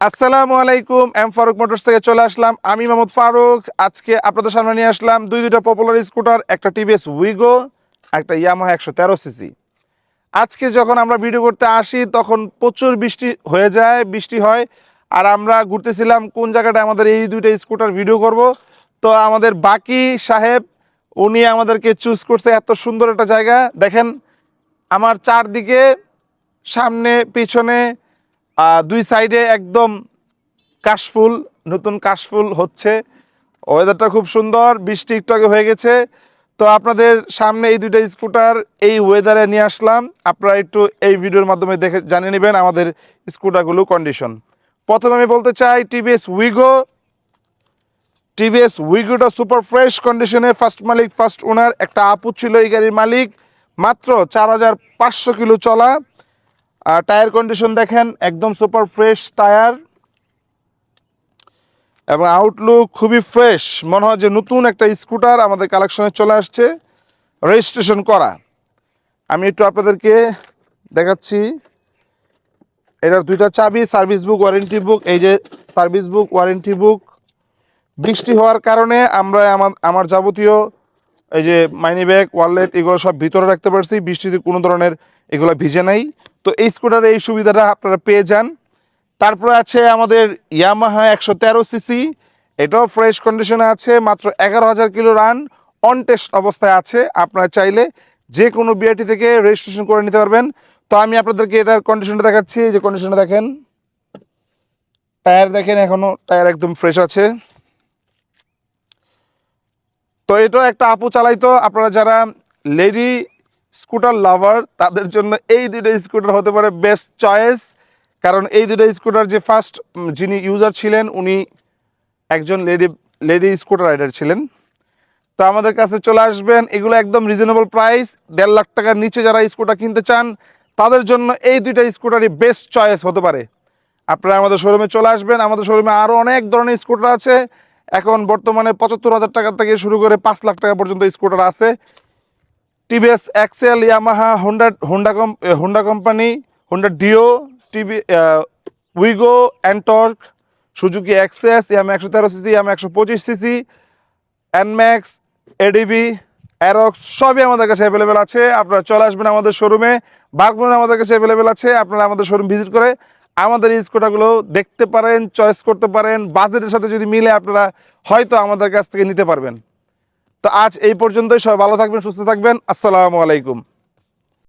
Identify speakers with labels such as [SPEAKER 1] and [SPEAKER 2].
[SPEAKER 1] আসসালামু আলাইকুম M Faruk motors থেকে চলে আসলাম। আমি মোহাম্মদ ফারুক, আজকে আপনাদের সামনে নিয়ে আসলাম দুই দুইটা পপুলার স্কুটার একটা টিভিএস উইগো একটা ইয়ামাহা একশো তেরো সিসি আজকে যখন আমরা ভিডিও করতে আসি, তখন প্রচুর বৃষ্টি হয়ে যায়, বৃষ্টি হয়, আর আমরা ঘুরতেছিলাম কোন জায়গাটা আমাদের এই দুইটা স্কুটার ভিডিও করব। তো আমাদের বাকি সাহেব, উনি আমাদেরকে চুজ করছে এত সুন্দর একটা জায়গা। দেখেন, আমার চারদিকে, সামনে, পিছনে দুই সাইডে একদম কাশফুল, নতুন কাশফুল হচ্ছে। ওয়েদারটা খুব সুন্দর, বৃষ্টি একটু আগে হয়ে গেছে। তো আপনাদের সামনে এই দুইটা স্কুটার এই ওয়েদারে নিয়ে আসলাম। আপনারা একটু এই ভিডিওর মাধ্যমে দেখে, জানিয়ে নেবেন আমাদের স্কুটারগুলো কন্ডিশন প্রথমে আমি বলতে চাই টিভিএস উইগো টিভিএস উইগোটা সুপার ফ্রেশ কন্ডিশনে ফার্স্ট মালিক ফার্স্ট ওনার একটা আপু ছিল এই গাড়ির মালিক। মাত্র চার হাজার পাঁচশো কিলো চলা। আর টায়ার কন্ডিশন দেখেন, একদম সুপার ফ্রেশ টায়ার এবং আউটলুক খুবই ফ্রেশ মনে হয় যে নতুন একটা স্কুটার আমাদের কালেকশনে চলে আসছে রেজিস্ট্রেশন করা। আমি একটু আপনাদেরকে দেখাচ্ছি। এটার দুইটা চাবি সার্ভিস বুক ওয়ারেন্টি বুক এই যে সার্ভিস বুক ওয়ারেন্টি বুক বৃষ্টি হওয়ার কারণে আমরা আমার যাবতীয় এই যে মাইনি ব্যাগ, ওয়ালেট, এগুলো সব ভিতরে রাখতে পারছি, বৃষ্টিতে কোনো ধরনের এগুলো ভিজে নাই। তো এই স্কুটারে এই সুবিধাটা আপনারা পেয়ে যান। তারপরে আছে আমাদের ইয়ামাহা একশো তেরো সিসি এটাও ফ্রেশ কন্ডিশনে আছে, মাত্র এগারো হাজার কিলো রান অন টেস্ট অবস্থায় আছে। আপনারা চাইলে যে কোনো বিআরটি থেকে রেজিস্ট্রেশন করে নিতে পারবেন। তো আমি আপনাদেরকে এটার কন্ডিশনটা দেখাচ্ছি, এই যে কন্ডিশনটা দেখেন। টায়ার দেখেন এখনও টায়ার একদম ফ্রেশ আছে। তো এটা একটা আপু চালাইতো। আপনারা যারা লেডি স্কুটার লাভার, তাদের জন্য এই দুটো স্কুটার হতে পারে বেস্ট চয়েস কারণ এই দুটো স্কুটার যে ফার্স্ট যিনি ইউজার ছিলেন, উনি একজন লেডি লেডি স্কুটার রাইডার ছিলেন। তো আমাদের কাছে চলে আসবেন, এগুলো একদম রিজনেবল প্রাইস দেড় লাখ টাকার নিচে যারা স্কুটার কিনতে চান, তাদের জন্য এই দুইটা স্কুটারই বেস্ট চয়েস হতে পারে। আপনারা আমাদের শোরুমে চলে আসবেন, আমাদের শোরুমে আরও অনেক ধরনের স্কুটার আছে। এখন বর্তমানে পঁচাত্তর হাজার টাকা থেকে শুরু করে পাঁচ লাখ টাকা পর্যন্ত স্কুটার আছে। TVS, Excel, Yamaha, Honda Honda কম Honda company, Honda Dio, TV Wego NTorq Suzuki Access, Yamaha একশো তেরো সিসি, ইয়ামা একশো পঁচিশ সিসি অ্যানম্যাক্স এডিবি অ্যারক্স সবই আমাদের কাছে অ্যাভেলেবেল আছে। আপনারা চলে আসবেন আমাদের শোরুমে বাগবন আমাদের কাছে অ্যাভেলেবেল আছে। আপনারা আমাদের শোরুম ভিজিট করে আমাদের এই স্কুটারগুলো দেখতে পারেন চয়েস করতে পারেন বাজেটের সাথে যদি মিলে আপনারা হয়তো আমাদের কাছ থেকে নিতে পারবেন। তো আজ এই পর্যন্তই, সবাই ভালো থাকবেন, সুস্থ থাকবেন, আসসালামু আলাইকুম।